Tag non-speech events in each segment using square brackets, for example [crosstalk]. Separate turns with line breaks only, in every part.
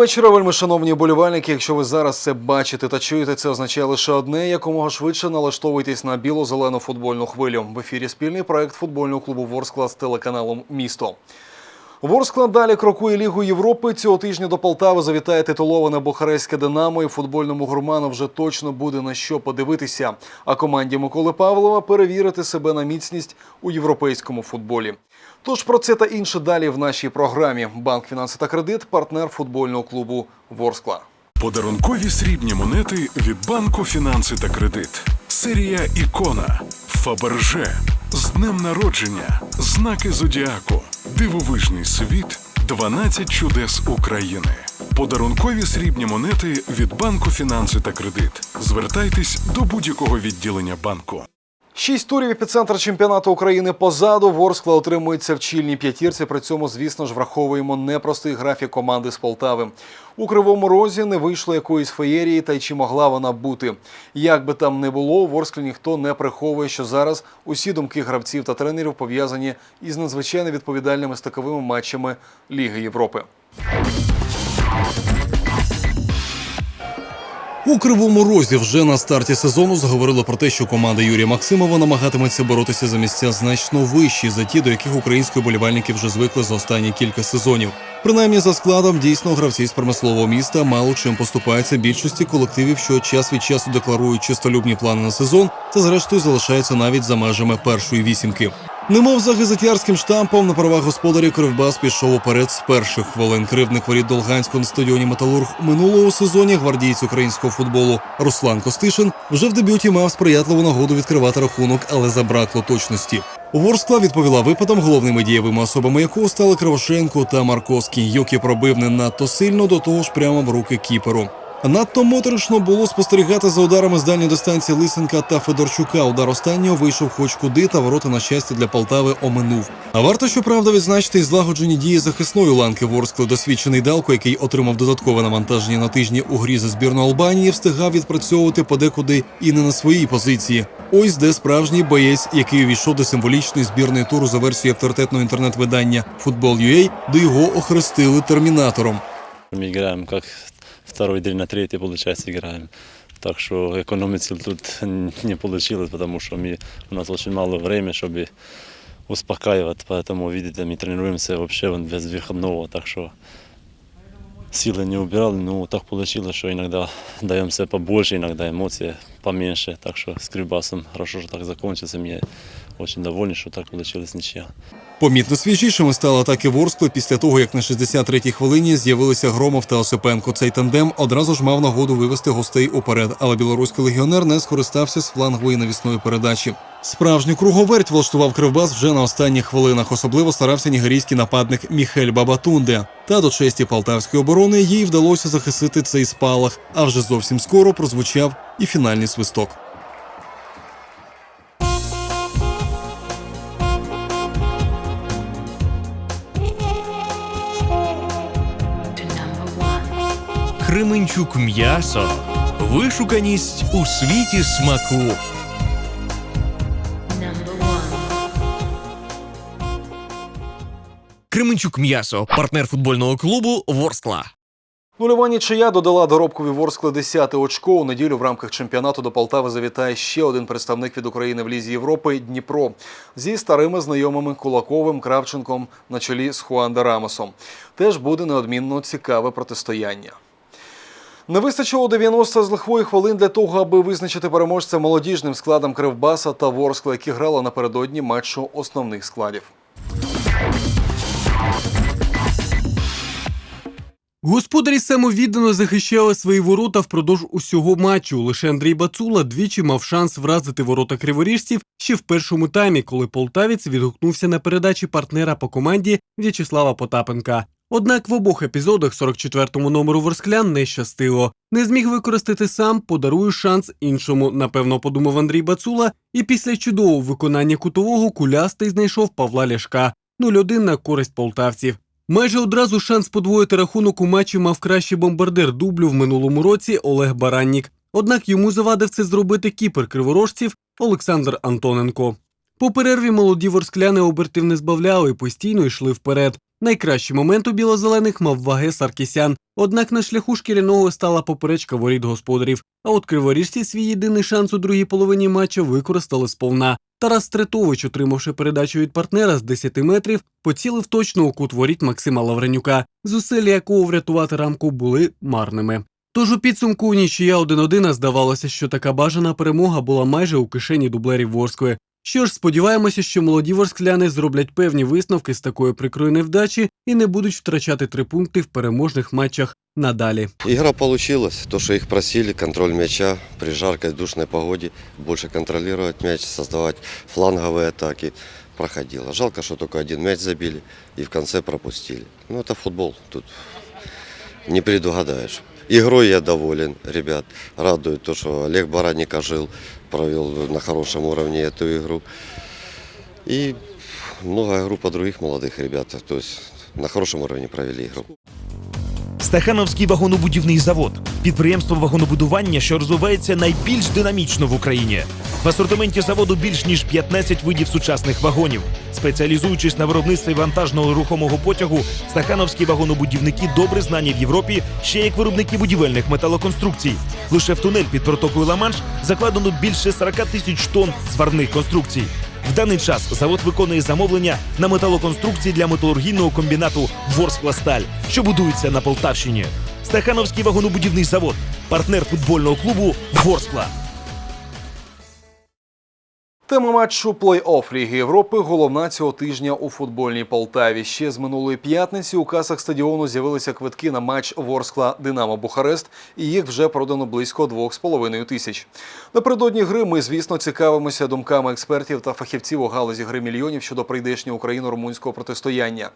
Вечора, вельми шановні болівальники. Якщо ви зараз це бачите та чуєте, це означає лише одне: якомога швидше налаштовуйтесь на біло-зелену футбольну хвилю. В ефірі спільний проект футбольного клубу Ворскла з телеканалом Місто. Ворскла далі крокує Лігу Європи. Цього тижня до Полтави завітає титуловане Бухарестське Динамо і футбольному гурману вже точно буде на що подивитися. А команді Миколи Павлова перевірити себе на міцність у європейському футболі. Тож про це та інше далі в нашій програмі. Банк фінанси та кредит партнер футбольного клубу Ворскла.
Подарункові срібні монети від банку Фінанси та Кредит. Серія Ікона. Фаберже. З днем народження. Знаки Зодіаку. Дивовижний світ. 12 чудес України. Подарункові срібні монети від банку Фінанси та Кредит. Звертайтесь до будь-якого відділення банку.
Шість турів епіцентр чемпіонату України позаду. Ворскла отримується в чільній п'ятірці. При цьому, звісно ж, враховуємо непростий графік команди з Полтави. У кривому розі не вийшло якоїсь феєрії, та й чи могла вона бути. Як би там не було, Ворсклі ніхто не приховує, що зараз усі думки гравців та тренерів пов'язані із надзвичайно відповідальними стиковими матчами Ліги Європи. У кривому розі вже на старті сезону заговорили про те, що команда Юрія Максимова намагатиметься боротися за місця значно вищі за ті, до яких українські болівальники вже звикли за останні кілька сезонів. Принаймні за складом дійсно гравці з промислового міста мало чим поступаються більшості колективів, що час від часу декларують чистолюбні плани на сезон, та зрештою залишаються навіть за межами першої вісімки. Немов за газетярським штампом на правах господарів Кривбас пішов уперед з перших хвилин кривдних воріт Долганського на стадіоні Металург у минулому сезоні гвардієць українського футболу Руслан Костишин вже в дебюті мав сприятливу нагоду відкривати рахунок, але забракло точності. Ворскла відповіла випадом, головними дієвими особами якого стали Кривошенко та Марковський, які пробив не надто сильно до того ж прямо в руки кіперу. Надто моторошно було спостерігати за ударами з дальньої дистанції Лисенка та Федорчука. Удар останнього вийшов хоч куди, та ворота на щастя для Полтави оминув. А варто щоправда відзначити і злагоджені дії захисної ланки Ворскли. Досвідчений Далко, який отримав додаткове навантаження на тижні у грі за збірну Албанії, встигав відпрацьовувати подекуди і не на своїй позиції. Ось де справжній боєць, який увійшов до символічної збірної туру за версією авторитетного інтернет-видання Football.ua, де його охрестили термінатором.
Мы играем как второй день на третий, получается, играем. Так что экономить тут [laughs] не получилось, потому что мы, у нас очень мало времени, чтобы успокаивать. Поэтому, видите, мы тренируемся вообще без выходного. Так что силы не убирали, но так получилось, что иногда [laughs] даем себе побольше, иногда эмоции поменьше. Так что с Кривбасом хорошо, что так закончился. Я очень доволен, что так получилось ничья.
Помітно свіжішими стали атаки Ворскли після того, як на 63-й хвилині з'явилися Громов та Осипенко. Цей тандем одразу ж мав нагоду вивести гостей уперед, але білоруський легіонер не скористався з флангової навісної передачі. Справжню круговерть влаштував Кривбас вже на останніх хвилинах. Особливо старався нігерійський нападник Міхель Бабатунде. Та до честі полтавської оборони їй вдалося захистити цей спалах. А вже зовсім скоро прозвучав і фінальний свисток.
Кременчук м'ясо. Вишуканість у світі смаку. Кременчук м'ясо. Партнер футбольного клубу Ворскла.
Нульова нічия додала доробкові Ворскли 10 очко. У неділю в рамках чемпіонату до Полтави завітає ще один представник від України в Лізі Європи Дніпро зі старими знайомими Кулаковим Кравченком на чолі з Хуанда Рамосом. Теж буде неодмінно цікаве протистояння. Не вистачило 90 з лихвої хвилин для того, аби визначити переможця молодіжним складом Кривбаса та Ворскла, які грали напередодні матчу основних складів.
Господарі самовіддано захищали свої ворота впродовж усього матчу. Лише Андрій Бацула двічі мав шанс вразити ворота криворіжців ще в першому таймі, коли полтавець відгукнувся на передачі партнера по команді В'ячеслава Потапенка. Однак в обох епізодах 44-му номеру Ворсклян не щастило. Не зміг використати сам, подарую шанс іншому, напевно, подумав Андрій Бацула, і після чудового виконання кутового кулястий знайшов Павла Ляшка 0-1 на користь полтавців. Майже одразу шанс подвоїти рахунок у матчі мав кращий бомбардир дублю в минулому році Олег Бараннік. Однак йому завадив це зробити кіпер криворожців Олександр Антоненко. По перерві молоді ворскляни обертів не збавляли постійно йшли вперед. Найкращий момент у білозелених мав ваги Саркісян, однак на шляху шкіряного стала поперечка воріт господарів. А от криворіжці свій єдиний шанс у другій половині матчу використали сповна. Тарас Третович, отримавши передачу від партнера з 10 метрів, поцілив точно у кут воріт Максима Лавренюка, зусилля якого врятувати рамку були марними. Тож у підсумку нічия 1-1, здавалося, що така бажана перемога була майже у кишені дублерів Ворської. Що ж, сподіваємося, що молоді ворскляни зроблять певні висновки з такої прикрої невдачі і не будуть втрачати три пункти в переможних матчах надалі.
Игра получилась. То, что их просили, контроль мяча при жаркой душной погоде, больше контролировать мяч, создавать фланговые атаки. Проходило. Жалко, что только один мяч забили и в конце пропустили. Ну, это футбол. Тут не предугадаешь. Игрой я доволен, ребят. Радует то, что Олег Баранник ожил, провел на хорошем уровне эту игру. И многая группа других молодых ребят. То есть на хорошем уровне провели игру.
Стахановський вагонобудівний завод підприємство вагонобудування, що розвивається найбільш динамічно в Україні. В асортименті заводу більш ніж 15 видів сучасних вагонів. Спеціалізуючись на виробництві вантажного рухомого потягу, стахановські вагонобудівники добре знані в Європі ще як виробники будівельних металоконструкцій. Лише в тунель під протокою Ла-Манш закладено більше 40 тисяч тонн сварних конструкцій. В даний час завод виконує замовлення на металоконструкції для металургійного комбінату Ворскла-Сталь, що будується на Полтавщині. Стахановський вагонобудівний завод, партнер футбольного клубу Ворскла.
Тема матчу плей-офф Ліги Європи головна цього тижня у футбольній Полтаві. Ще з минулої п'ятниці у касах стадіону з'явилися квитки на матч Ворскла Динамо Бухарест, і їх вже продано близько 2,5 тисяч. Напередодні гри ми, звісно, цікавимося думками експертів та фахівців у галузі гри мільйонів щодо прийдешнього україно-румунського протистояння.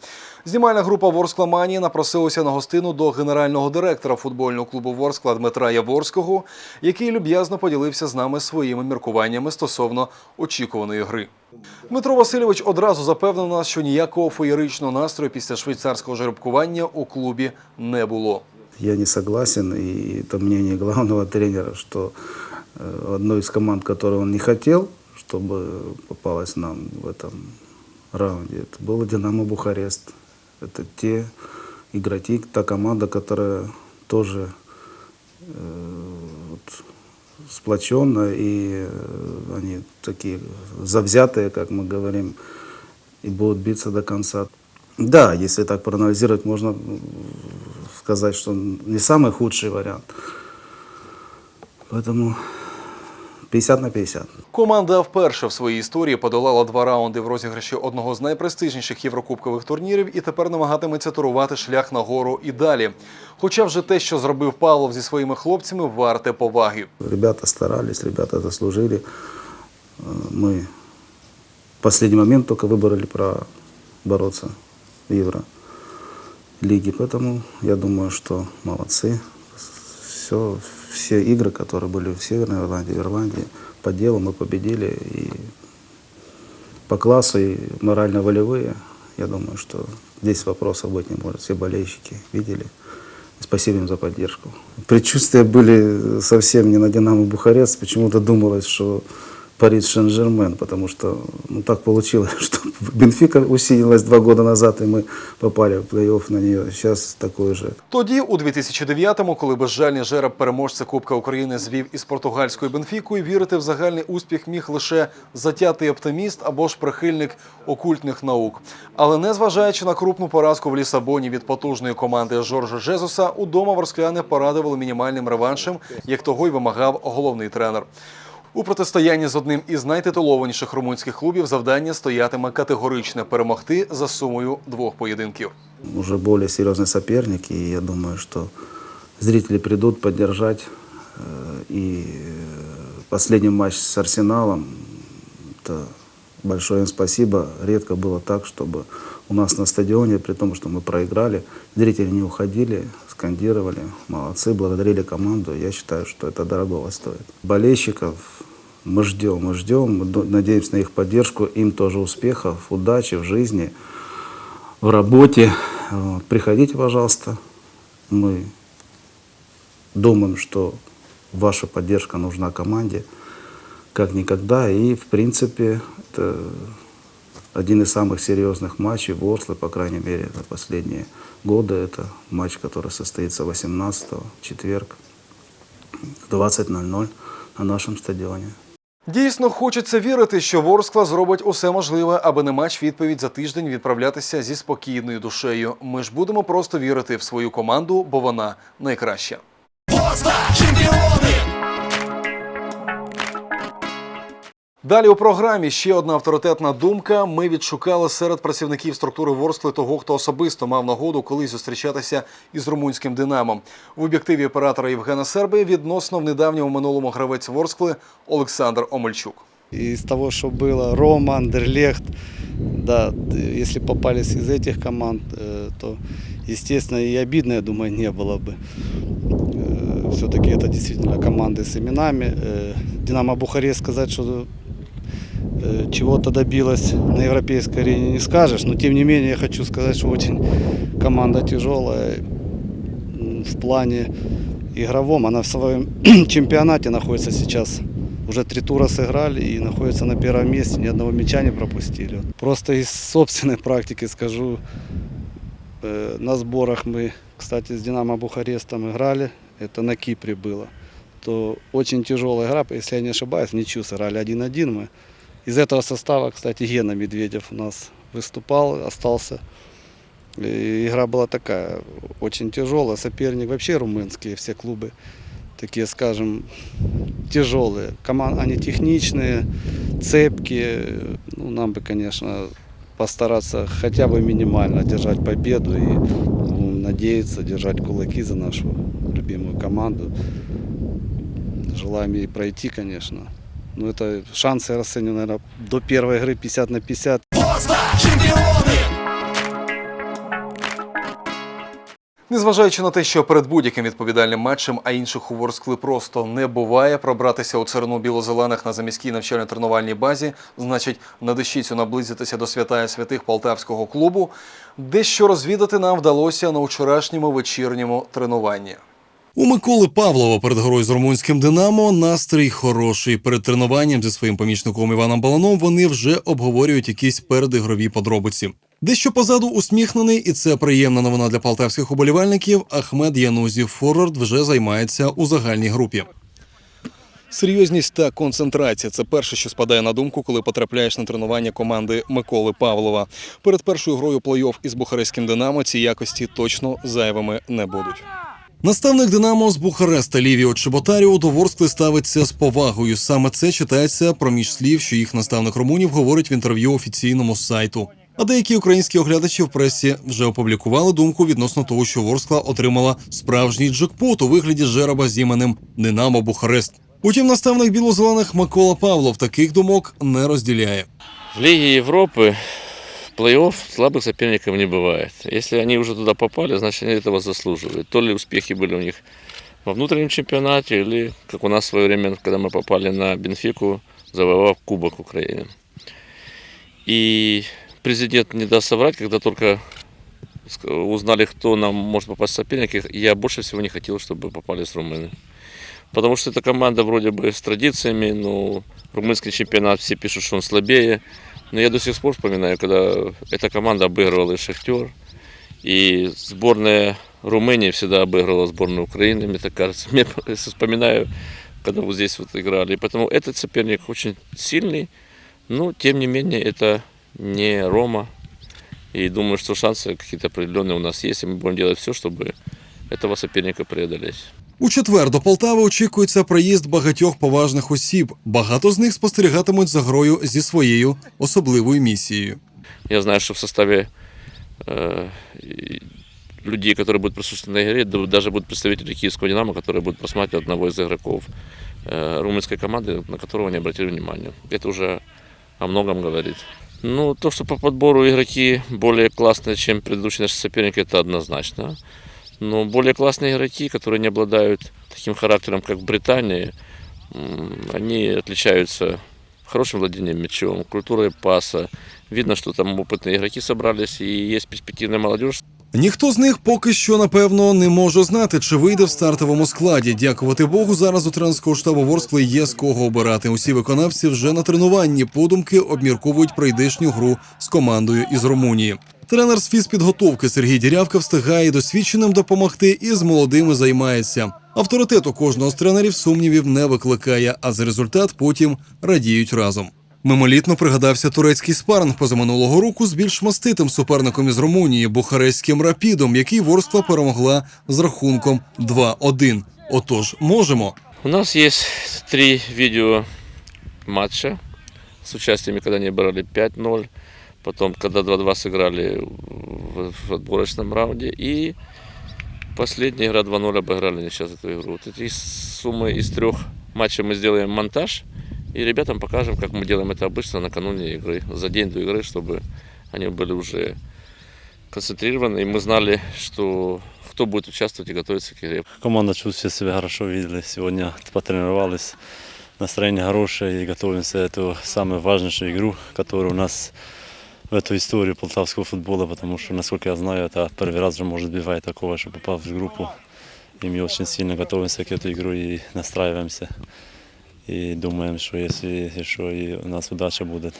Знімальна група Ворскла Манії напросилася на гостину до генерального директора футбольного клубу Ворскла Дмитра Яворського, який люб'язно поділився з нами своїми міркуваннями стосовно очікуваної гри. Дмитро Васильович одразу запевнив нас, що ніякого феєричного настрою після швейцарського жеребкування у клубі не було.
Я не согласен, и это мнение главного [laughs] тренера, что э, одной из команд, которую он не хотел, чтобы попалась нам в этом раунде, это было «Динамо Бухарест». Это те игроки, та команда, которая тоже э, вот, сплоченная, и э, они такие завзятые, как мы говорим, и будут биться до конца. Да, если так проанализировать, можно м, сказать, что не самый худший вариант. Поэтому 50 на 50.
Команда вперше в своїй історії подолала два раунди в розіграші одного з найпрестижніших єврокубкових турнірів і тепер намагатиметься турувати шлях нагору і далі. Хоча вже те, що зробив Павлов зі своїми хлопцями, варте поваги.
Ребята старались, ребята заслужили. Э, Мы в последний момент только выбрали про бороться в Евро лиге. Поэтому я думаю, что молодцы. Все, все игры, которые были в Северной Ирландии, в Ирландии, по делу мы победили. И по классу, и морально-волевые. Я думаю, что здесь вопросов быть не может. Все болельщики видели. Спасибо им за поддержку. Предчувствия были совсем не на «Динамо Бухарест». Почему-то думалось, что Париж Сен-Жермен, потому что ну, так получилось, [laughs] что Бенфика усилилась два года назад, и мы попали в плей-офф на нее. Сейчас такой же.
Тоді, у 2009-му, коли безжальний жереб переможця Кубка України звів із португальською Бенфікою, вірити в загальний успіх міг лише затятий оптиміст або ж прихильник окультних наук. Але незважаючи на крупну поразку в Лісабоні від потужної команди Жоржа Жезуса, удома ворскляни порадували мінімальним реваншем, як того й вимагав головний тренер. У протистоянні з одним із найтитулованіших румунських клубів завдання стоятиме категоричне перемогти за сумою двох поєдинків.
Уже более серьезный соперник, и я думаю, что зрители придут поддержать. Э, И э, последний матч с Арсеналом, это большое им спасибо. Редко было так, чтобы у нас на стадионе, при том, что мы проиграли, зрители не уходили, скандировали, молодцы, благодарили команду. Я считаю, что это дорогого стоит. Болельщиков мы ждем, мы ждем, мы надеемся на их поддержку, им тоже успехов, удачи в жизни, в работе. Вот. Приходите, пожалуйста. Мы думаем, что ваша поддержка нужна команде как никогда. И, в принципе, это один из самых серьезных матчей Ворслы, по крайней мере, за последние годы. Это матч, который состоится 18 четверг в 20.00 на нашем стадионе.
Дійсно, хочеться вірити, що Ворскла зробить усе можливе, аби на матч відповідь за тиждень відправлятися зі спокійною душею. Ми ж будемо просто вірити в свою команду, бо вона найкраща.
Ворскла, чемпионы!
Далі у програмі ще одна авторитетна думка. Ми відшукали серед працівників структури Ворскли того, хто особисто мав нагоду колись зустрічатися із румунським Динамо. В об'єктиві оператора Євгена Серби відносно в недавньому минулому гравець Ворскли Олександр Омельчук.
Из того, что было, Рома, Андерлехт, да, д- если попались из этих команд, э, то, естественно, и обидно, я думаю, не было бы. Все-таки это действительно команды с именами. Э, Динамо Бухарест сказать, что э, чего-то добилась на европейской арене не скажешь, но тем не менее я хочу сказать, что очень команда тяжелая м, в плане игровом. Она в своем [clears throat] чемпионате находится сейчас уже три тура сыграли и находятся на первом месте, ни одного мяча не пропустили. Просто из собственной [laughs] практики скажу, э, на сборах мы, кстати, с Динамо Бухарестом играли, это на Кипре было, то очень тяжелая игра, если я не ошибаюсь, в ничью сыграли 1-1 мы. Из этого состава, кстати, Гена Медведев у нас выступал, остался. И игра была такая, очень тяжелая, соперник вообще румынские, все клубы такие, скажем, тяжелые. Команд, они техничные, цепкие. Ну, нам бы, конечно, постараться хотя бы минимально держать победу и ну, надеяться, держать кулаки за нашу любимую команду. Желаем ей пройти, конечно. Но это шансы я расцениваю, наверное, до первой игры 50 на 50.
Ворскла, чемпионы!
Незважаючи на те, що перед будь-яким відповідальним матчем, а інших у Ворскли просто не буває, пробратися у царину білозелених на заміській навчально-тренувальній базі, значить, на дещицю наблизитися до святая святих полтавського клубу, дещо розвідати нам вдалося на вчорашньому вечірньому тренуванні. У Миколи Павлова перед грою з румунським Динамо настрій хороший. Перед тренуванням зі своїм помічником Іваном Баланом вони вже обговорюють якісь передігрові подробиці. Дещо позаду усміхнений, і це приємна новина для полтавських уболівальників. Ахмед Янузів Форвард вже займається у загальній групі. Серйозність та концентрація це перше, що спадає на думку, коли потрапляєш на тренування команди Миколи Павлова. Перед першою грою плей-офф із бухарестським Динамо ці якості точно зайвими не будуть. Наставник Динамо з Бухареста Лівіо Чеботаріо до Ворскли ставиться з повагою. Саме це читається проміж слів, що їх наставник румунів говорить в інтерв'ю офіційному сайту. А деякі українські оглядачі в пресі вже опублікували думку відносно того, що Ворскла отримала справжній джекпот у вигляді жереба з іменем Динамо Бухарест. Утім, наставник білозелених Микола Павлов таких думок не розділяє.
В Лиге Европы плей-офф слабых соперников не бывает. Если они уже туда попали, значит они этого заслуживают. То ли успехи были у них во внутреннем чемпионате, или, как у нас в свое время, когда мы попали на Бенфику, завоевав Кубок Украины. И президент не даст соврать, когда только узнали, кто нам может попасть в соперники, я больше всего не хотел, чтобы попались румыны. Потому что эта команда вроде бы с традициями, но румынский чемпионат все пишут, что он слабее. Но я до сих пор вспоминаю, когда эта команда обыгрывала и Шахтер, и сборная Румынии всегда обыгрывала сборную Украины, мне так кажется. Мне [laughs] если вспоминаю, когда вот здесь вот играли. И поэтому этот соперник очень сильный, но тем не менее это не Рома. И думаю, что шансы какие-то определенные у нас есть, и мы будем делать все, чтобы этого соперника преодолеть.
У четвер до Полтави очікується приїзд багатьох поважних осіб. Багато з них спостерігатимуть за грою зі своєю особливою місією.
Я знаю, что в составе э, и людей, которые будут присутствовать на игре, да- даже будут представители Киевского «Динамо», которые будут просматривать одного из игроков э, румынской команды, на которого не обратили внимания. Это уже о многом говорит. Ну, то, что по подбору игроки более классные, чем предыдущие наши соперники, это однозначно. Но более классные игроки, которые не обладают таким характером, как в Британии, м, они отличаются хорошим владением мячом, культурой паса. Видно, что там опытные игроки собрались и есть перспективная молодежь.
Ніхто з них поки що напевно не може знати, чи вийде в стартовому складі. Дякувати Богу, зараз у тренерського штабу Ворскли є з кого обирати. Усі виконавці вже на тренуванні. Подумки обмірковують прийдешню гру з командою із Румунії. Тренер з фізпідготовки Сергій Дірявка встигає досвідченим допомогти і з молодими займається. Авторитет у кожного з тренерів сумнівів не викликає, а за результат потім радіють разом. Мимолітно пригадався турецький спаринг позаминулого року з більш маститим суперником із Румунії бухарестським рапідом, який Ворскла перемогла з рахунком 2-1. Отож, можемо.
У нас есть три видео матча с участиями, когда они брали 5-0, потом, когда 2-2 сыграли в, отборочном раунде, и последняя игра 2-0 обыграли сейчас эту игру. Вот эти суммы из трех матчей мы сделаем монтаж, и ребятам покажем, как мы делаем это обычно накануне игры, за день до игры, чтобы они были уже концентрированы, и мы знали, что кто будет участвовать и готовиться к игре.
Команда чувствует себя хорошо, видели. Сегодня потренировались. Настроение хорошее и готовимся к эту самую важнейшую игру, которая у нас в эту историю полтавского футбола, потому что, насколько я знаю, это первый раз же может бывает такого, что попав в группу. И мы очень сильно готовимся к этой игру и настраиваемся. И думаем, что если еще и у нас удача будет,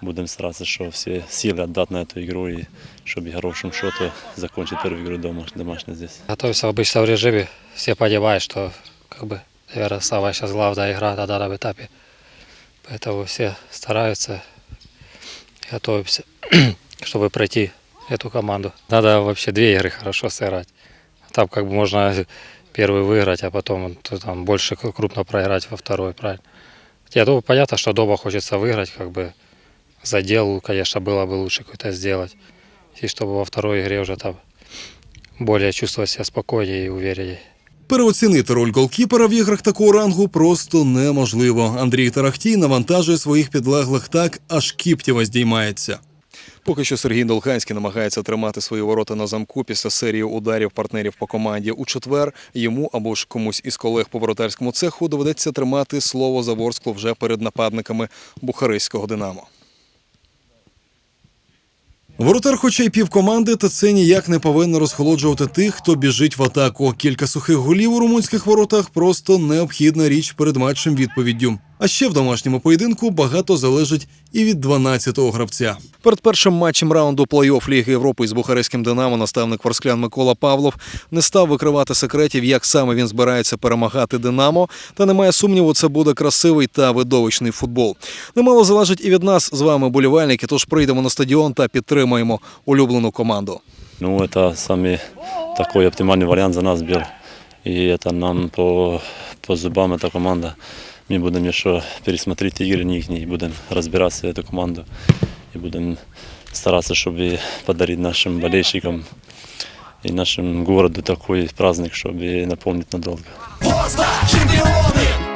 будем стараться, что все силы отдать на эту игру и чтобы хорошим счетом закончить первую игру дома, домашней здесь.
Готовимся обычно в режиме. Все понимают, что как бы, наверное, самая сейчас главная игра на данном этапе. Поэтому все стараются, готовимся, [clears throat] чтобы пройти эту команду. Надо вообще две игры хорошо сыграть. Там как бы можно первый выиграть, а потом то там больше крупно проиграть во второй, правильно? Я думаю, понятно, что дома хочется выиграть, как бы задел, конечно, было бы лучше какой-то сделать. И чтобы во второй игре уже там более чувствовать себя спокойнее и увереннее.
Переоцінити роль голкіпера в іграх такого рангу просто неможливо. Андрій Тарахтій навантажує своїх підлеглих так, аж кіптєва здіймається. Поки що Сергій Долханський намагається тримати свої ворота на замку після серії ударів партнерів по команді. У четвер йому або ж комусь із колег по воротарському цеху доведеться тримати слово за Ворсклу вже перед нападниками бухаристського Динамо. Воротар, хоча й півкоманди, та це ніяк не повинно розхолоджувати тих, хто біжить в атаку. Кілька сухих голів у румунських воротах просто необхідна річ перед матчем відповіддю. А ще в домашньому поєдинку багато залежить і від 12-го гравця. Перед першим матчем раунду плей-офф Ліги Європи із бухарестським Динамо наставник Ворсклян Микола Павлов не став викривати секретів, як саме він збирається перемагати Динамо. Та немає сумніву, це буде красивий та видовищний футбол. Немало залежить і від нас з вами, болівальники. Тож прийдемо на стадіон та підтримаємо улюблену команду.
Ну, это самый такой оптимальный вариант за нас был. И это нам по, по зубам эта команда. Мы будем еще пересмотреть игры них и будем разбираться эту команду. И будем стараться, чтобы подарить нашим болельщикам и нашему городу такой праздник, чтобы напомнить надолго.
Ворскла, чемпионы!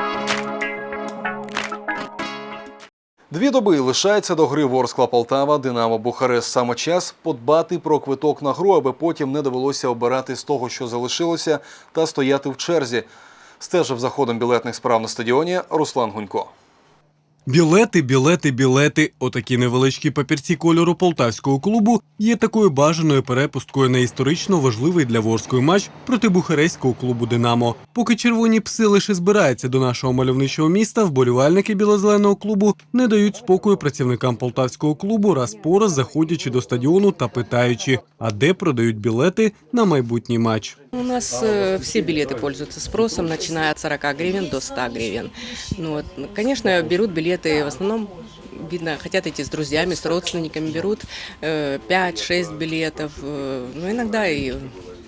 Дві доби лишається до гри Ворскла Полтава, Динамо Бухарест. Саме час подбати про квиток на гру, аби потім не довелося обирати з того, що залишилося, та стояти в черзі. Стежив за ходом білетних справ на стадіоні Руслан Гунько.
Білети, білети, білети. Отакі невеличкі папірці кольору полтавського клубу є такою бажаною перепусткою на історично важливий для Ворської матч проти бухарестського клубу Динамо. Поки червоні пси лише збираються до нашого мальовничого міста, вболівальники білозеленого клубу не дають спокою працівникам полтавського клубу, раз по раз заходячи до стадіону та питаючи, а де продають білети на майбутній матч.
У нас э, все билеты пользуются спросом, начиная от 40 гривен до 100 гривен. Ну, вот, ну, конечно, берут билеты в основном видно, хотят идти с друзьями, с родственниками, берут э, 5-6 билетов, э, ну, иногда и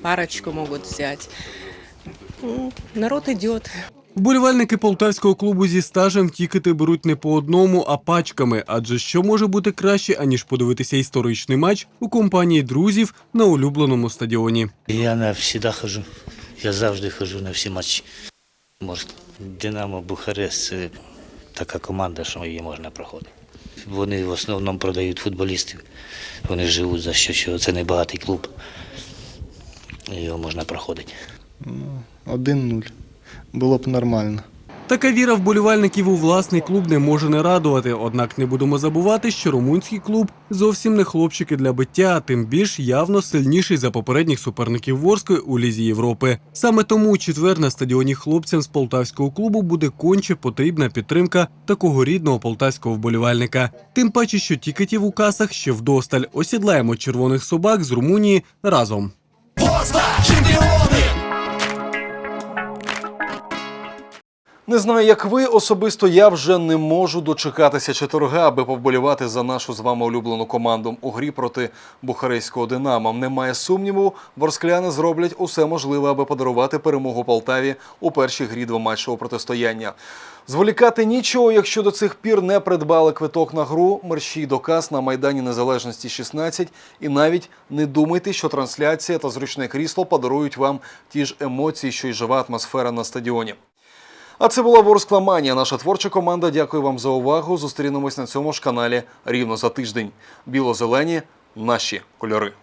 парочку могут взять. Ну, народ идет.
Вболівальники полтавського клубу зі стажем тікети беруть не по одному, а пачками. Адже що може бути краще, аніж подивитися історичний матч у компанії друзів на улюбленому стадіоні.
Я на всегда хожу. Я завжди хожу на всі матчі. Може, Динамо Бухарест це така команда, що її можна проходити. Вони в основному продають футболістів. Вони живуть за що, що це небагатий клуб. Його можна проходити.
1-0. Було б нормально.
Така віра вболівальників у власний клуб не може не радувати. Однак не будемо забувати, що румунський клуб зовсім не хлопчики для биття, а тим більш явно сильніший за попередніх суперників Ворської у лізі Європи. Саме тому у четвер на стадіоні хлопцям з полтавського клубу буде конче потрібна підтримка такого рідного полтавського вболівальника. Тим паче, що тікетів у касах ще вдосталь. Осідлаємо червоних собак з Румунії разом.
Ворскла,
Не знаю, як ви особисто я вже не можу дочекатися четверга, аби повболівати за нашу з вами улюблену команду у грі проти бухарейського Динамо. Немає сумніву, ворскляни зроблять усе можливе, аби подарувати перемогу Полтаві у першій грі двоматчевого протистояння. Зволікати нічого, якщо до цих пір не придбали квиток на гру, мерщій доказ на Майдані Незалежності 16 і навіть не думайте, що трансляція та зручне крісло подарують вам ті ж емоції, що й жива атмосфера на стадіоні. А це була Ворскла Манія, наша творча команда. Дякую вам за увагу. Зустрінемось на цьому ж каналі рівно за тиждень. Біло-зелені наші кольори.